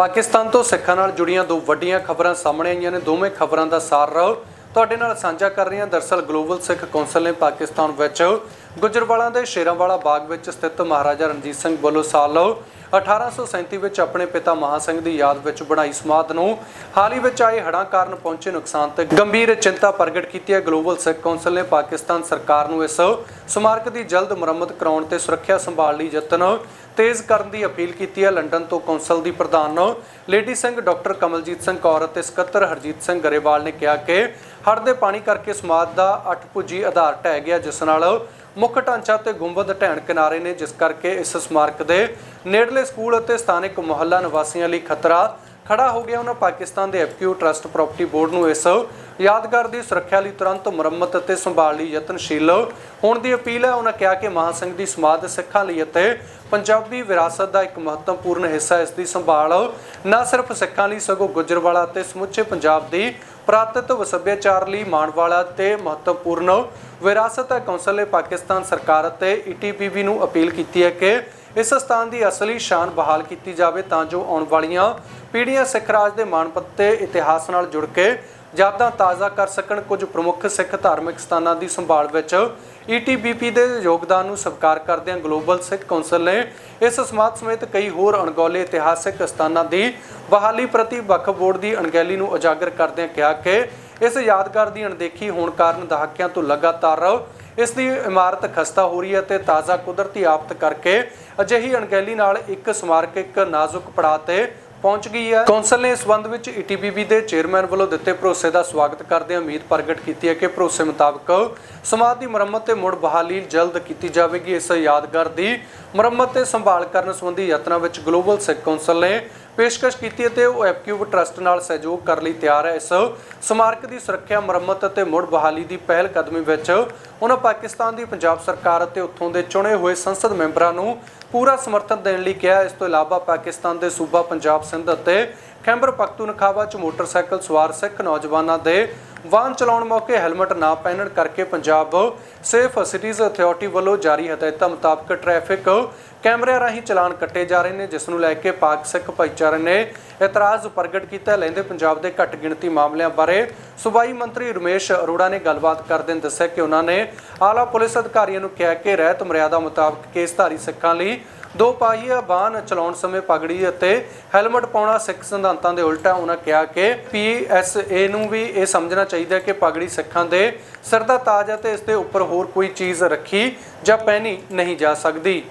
ਪਾਕਿਸਤਾਨ ਤੋਂ ਸਿੱਖਾਂ ਨਾਲ ਜੁੜੀਆਂ ਦੋ ਵੱਡੀਆਂ ਖਬਰਾਂ ਸਾਹਮਣੇ ਆਈਆਂ ਨੇ। ਦੋਵੇਂ ਖਬਰਾਂ ਦਾ ਸਾਰ ਰਹੋ। ਤੁਹਾਡੇ ਨਾਲ ਸਾਂਝਾ ਕਰ ਰਹੇ ਹਾਂ ਦਰਸਲ ਗਲੋਬਲ ਸਿੱਖ ਕੌਂਸਲ ਨੇ ਪਾਕਿਸਤਾਨ ਵਿੱਚ। ਗੁਜਰਵਾਲਾ ਦੇ ਸ਼ੇਰਾਂਵਾਲਾ ਬਾਗ ਵਿੱਚ ਸਥਿਤ ਮਹਾਰਾਜਾ ਰਣਜੀਤ ਸਿੰਘ ਵੱਲੋਂ ਸਾਲ 1837 ਵਿੱਚ ਆਪਣੇ ਪਿਤਾ ਮਹਾ ਸਿੰਘ ਦੀ ਯਾਦ ਵਿੱਚ ਬਣਾਈ ਸਮਾਧ ਨੂੰ। ਹਾਲ ਹੀ ਵਿੱਚ ਆਏ ਹੜ੍ਹਾਂ ਕਾਰਨ ਪਹੁੰਚੇ ਨੁਕਸਾਨ ਤੇ ਗੰਭੀਰ ਚਿੰਤਾ ਪ੍ਰਗਟ ਕੀਤੀ ਹੈ। ਗਲੋਬਲ ਸਿੱਖ ਕੌਂਸਲ ਨੇ ਪਾਕਿਸਤਾਨ ਸਰਕਾਰ ਨੂੰ ਇਸ ਸਮਾਰਕ ਦੀ ਜਲਦ ਮੁਰੰਮਤ ਕਰਾਉਣ ਤੇ ਸੁਰੱਖਿਆ ਸੰਭਾਲ ਲਈ ਯਤਨ ਤੇਜ਼ ਕਰਨ ਦੀ ਅਪੀਲ ਕੀਤੀ ਹੈ। ਲੰਡਨ ਤੋਂ ਕੌਂਸਲ ਦੀ ਪ੍ਰਧਾਨ ਲੇਡੀ ਸਿੰਘ ਡਾਕਟਰ ਕਮਲਜੀਤ ਸਿੰਘ ਕੌਰ ਅਤੇ ਸਕੱਤਰ ਹਰਜੀਤ ਸਿੰਘ ਗਰੇਵਾਲ ਨੇ ਕਿਹਾ ਕਿ ਹੜ੍ਹ ਦੇ ਪਾਣੀ ਕਰਕੇ ਸਮਾਜ ਦਾ ਅੱਠ ਪੁੱਜੀ ਆਧਾਰ ਢਹਿ ਗਿਆ, ਜਿਸ ਨਾਲ ਮੁੱਖ ਢਾਂਚਾ ਤੇ ਗੁੰਬਦ ਢਹਿਣ ਕਿਨਾਰੇ ਨੇ, ਜਿਸ ਕਰਕੇ ਇਸ ਸਮਾਰਕ ਦੇ ਨੇੜਲੇ ਸਕੂਲ ਅਤੇ ਸਥਾਨਕ ਮੁਹੱਲਾ ਨਿਵਾਸੀਆਂ ਲਈ ਖਤਰਾ ਖੜਾ ਹੋ ਗਿਆ ਉਹਨਾਂ ਪਾਕਿਸਤਾਨ ਦੇ ਐਫਕਿਊ ਟਰਸਟ ਪ੍ਰਾਪਰਟੀ ਬੋਰਡ ਨੂੰ ਇਸ ਯਾਦਗਾਰ ਦੀ ਸੁਰੱਖਿਆ ਲਈ ਤੁਰੰਤ ਮੁਰੰਮਤ ਅਤੇ ਸੰਭਾਲ ਲਈ ਯਤਨਸ਼ੀਲ। ਹੋਣ ਦੀ ਅਪੀਲ ਹੈ ਉਹਨਾਂ ਕਿਹਾ ਕਿ ਮਹਾਂ ਸਿੰਘ ਦੀ ਸਮਾਧ ਸਿੱਖਾਂ ਲਈ ਅਤੇ ਪੰਜਾਬੀ ਵਿਰਾਸਤ ਦਾ ਇੱਕ ਮਹੱਤਵਪੂਰਨ ਹਿੱਸਾ ਇਸ ਦੀ ਸੰਭਾਲ। ਨਾ ਸਿਰਫ ਸਿੱਖਾਂ ਲਈ, ਸਗੋਂ ਗੁੱਜਰਵਾਲਾ ਅਤੇ ਸਮੁੱਚੇ ਪੰਜਾਬ ਦੀ ਪ੍ਰਾਤਤਵ ਸੱਭਿਆਚਾਰ ਲਈ ਮਾਣ ਵਾਲਾ ਤੇ ਮਹੱਤਵਪੂਰਨ ਵਿਰਾਸਤ ਹੈ। ਕੌਂਸਲ ਨੇ ਪਾਕਿਸਤਾਨ ਸਰਕਾਰ ਅਤੇ ਈਟੀਪੀਬੀ ਨੂੰ ਅਪੀਲ ਕੀਤੀ ਹੈ ਕਿ ਇਸ ਸਥਾਨ ਦੀ ਅਸਲੀ ਸ਼ਾਨ ਬਹਾਲ ਕੀਤੀ ਜਾਵੇ ਤਾਂ ਜੋ ਆਉਣ ਵਾਲੀਆਂ ਪੀੜ੍ਹੀਆਂ ਸਿੱਖ ਰਾਜ ਦੇ ਮਾਣਪੱਤ ਤੇ ਇਤਿਹਾਸ ਨਾਲ ਜੁੜ ਕੇ ਯਾਦਾਂ ਤਾਜ਼ਾ ਕਰ ਸਕਣ। ਕੁਝ ਪ੍ਰਮੁੱਖ ਸਿੱਖ ਧਾਰਮਿਕ ਸਥਾਨਾਂ ਦੀ ਸੰਭਾਲ ਵਿੱਚ ਈਟੀਬੀਪੀ ਦੇ ਯੋਗਦਾਨ ਨੂੰ ਸਵੀਕਾਰ ਕਰਦਿਆਂ ਗਲੋਬਲ ਸਿੱਖ ਕੌਂਸਲ ਨੇ ਇਸ ਸਮਾਜ ਸਮੇਤ ਕਈ ਹੋਰ ਅਣਗੌਲੇ ਇਤਿਹਾਸਿਕ ਸਥਾਨਾਂ ਦੀ ਬਹਾਲੀ ਪ੍ਰਤੀ ਵਕਫ ਬੋਰਡ ਦੀ ਅਣਗਹਿਲੀ ਨੂੰ ਉਜਾਗਰ ਕਰਦਿਆਂ ਕਿਹਾ ਕਿ ਇਸ ਯਾਦਗਾਰ ਦੀ ਅਣਦੇਖੀ ਹੋਣ ਕਾਰਨ ਦਹਾਕਿਆਂ ਤੋਂ ਲਗਾਤਾਰ ਇਸ ਦੀ ਇਮਾਰਤ ਖਸਤਾ ਹੋ ਰਹੀ ਹੈ ਤੇ ਤਾਜ਼ਾ ਕੁਦਰਤੀ ਆਫਤ ਕਰਕੇ ਅਜਿਹੀ ਅਣਗਹਿਲੀ ਨਾਲ ਇੱਕ ਸਮਾਰਕ ਇੱਕ ਨਾਜ਼ੁਕ ਪੜਾਅ ਤੇ ਪਹੁੰਚ ਗਈ ਹੈ। ਕੌਂਸਲ ਨੇ ਇਸ ਸੰਬੰਧ ਵਿੱਚ ਈਟੀਬੀਬੀ ਦੇ ਚੇਅਰਮੈਨ ਵੱਲੋਂ ਦਿੱਤੇ ਭਰੋਸੇ ਦਾ ਸਵਾਗਤ ਕਰਦਿਆਂ ਉਮੀਦ ਪ੍ਰਗਟ ਕੀਤੀ ਹੈ ਕਿ ਭਰੋਸੇ ਮੁਤਾਬਕ ਸਮਾਧ ਦੀ ਮੁਰੰਮਤ ਤੇ ਮੁੜ ਬਹਾਲੀ ਜਲਦ ਕੀਤੀ ਜਾਵੇਗੀ। ਇਸ ਯਾਦਗਾਰ ਦੀ ਮੁਰੰਮਤ ਤੇ ਸੰਭਾਲ ਕਰਨ ਸੰਬੰਧੀ ਯਤਨਾਂ ਵਿੱਚ ਗਲੋਬਲ ਸਿੱਖ ਕੌਂਸਲ ਨੇ ਪੇਸ਼ਕਸ਼ ਕੀਤੀ ਅਤੇ ਉਹ ਐਪਕਿਊਬ ਟਰਸਟ ਨਾਲ ਸਹਿਯੋਗ ਕਰਨ ਲਈ ਤਿਆਰ ਹੈ। ਇਸ ਸਮਾਰਕ ਦੀ ਸੁਰੱਖਿਆ, ਮੁਰੰਮਤ ਅਤੇ ਮੁੜ ਬਹਾਲੀ ਦੀ ਪਹਿਲ ਕਦਮੀ ਵਿੱਚ ਉਹਨਾਂ ਪਾਕਿਸਤਾਨ ਦੀ ਪੰਜਾਬ ਸਰਕਾਰ ਅਤੇ ਉੱਥੋਂ ਦੇ ਚੁਣੇ ਹੋਏ ਸੰਸਦ ਮੈਂਬਰਾਂ ਨੂੰ ਪੂਰਾ ਸਮਰਥਨ ਦੇਣ ਲਈ ਕਿਹਾ। ਇਸ ਤੋਂ ਇਲਾਵਾ ਪਾਕਿਸਤਾਨ ਦੇ ਸੂਬਾ ਪੰਜਾਬ ਸਿੰਧ ਅਤੇ ਖੈਂਬਰ ਪਖਤੂਨਖਾਵਾ 'ਚ ਮੋਟਰਸਾਈਕਲ ਸਵਾਰ ਸਿੱਖ ਨੌਜਵਾਨਾਂ ਦੇ ਵਾਹਨ ਚਲਾਉਣ ਮੌਕੇ ਹੈਲਮਟ ਨਾ ਪਹਿਨਣ ਕਰਕੇ ਪੰਜਾਬ ਸੇਫ ਸਿਟੀਜ਼ ਅਥਾਰਟੀ ਵੱਲੋਂ ਜਾਰੀ ਹਦਾਇਤਾਂ ਮੁਤਾਬਕ ਟ੍ਰੈਫਿਕ ਕੈਮਰਿਆਂ ਰਾਹੀਂ ਚਲਾਨ ਕੱਟੇ ਜਾ ਰਹੇ ਨੇ, ਜਿਸ ਨੂੰ ਲੈ ਕੇ ਪਾਕ ਸਿੱਖ ਭਾਈਚਾਰੇ ਨੇ ਇਤਰਾਜ਼ ਪ੍ਰਗਟ ਕੀਤਾ। ਲੈਂਦੇ ਪੰਜਾਬ ਦੇ ਘੱਟ ਗਿਣਤੀ ਮਾਮਲਿਆਂ ਬਾਰੇ ਸੂਬਾਈ ਮੰਤਰੀ ਰਮੇਸ਼ ਅਰੋੜਾ ਨੇ ਗੱਲਬਾਤ ਕਰਦਿਆਂ ਦੱਸਿਆ ਕਿ ਉਹਨਾਂ ਨੇ ਆਲਾ ਪੁਲਿਸ ਅਧਿਕਾਰੀਆਂ ਨੂੰ ਕਿਹਾ ਕਿ ਰਹਿਤ ਮਰਿਆਦਾ ਮੁਤਾਬਕ ਕੇਸਧਾਰੀ ਸਿੱਖਾਂ ਲਈ ਦੋ ਪਾਹੀਆ ਵਾਹਨ ਚਲਾਉਣ ਸਮੇਂ ਪਗੜੀ ਅਤੇ ਹੈਲਮਟ ਪਾਉਣਾ ਸਿੱਖ ਸਿਧਾਂਤਾਂ ਦੇ ਉਲਟ ਹੈ ਉਹਨਾਂ ਕਿਹਾ ਕਿ ਪੀਐਸਏ ਨੂੰ ਵੀ ਇਹ ਸਮਝਣਾ ਚਾਹੀਦਾ ਕਿ ਪਗੜੀ ਸਿੱਖਾਂ ਦੇ ਸਿਰ ਦਾ ਤਾਜ ਹੈ ਤੇ ਇਸ ਦੇ ਉੱਪਰ ਹੋਰ ਕੋਈ ਚੀਜ਼ ਰੱਖੀ ਜਾਂ ਪਹਿਨੀ ਨਹੀਂ ਜਾ ਸਕਦੀ।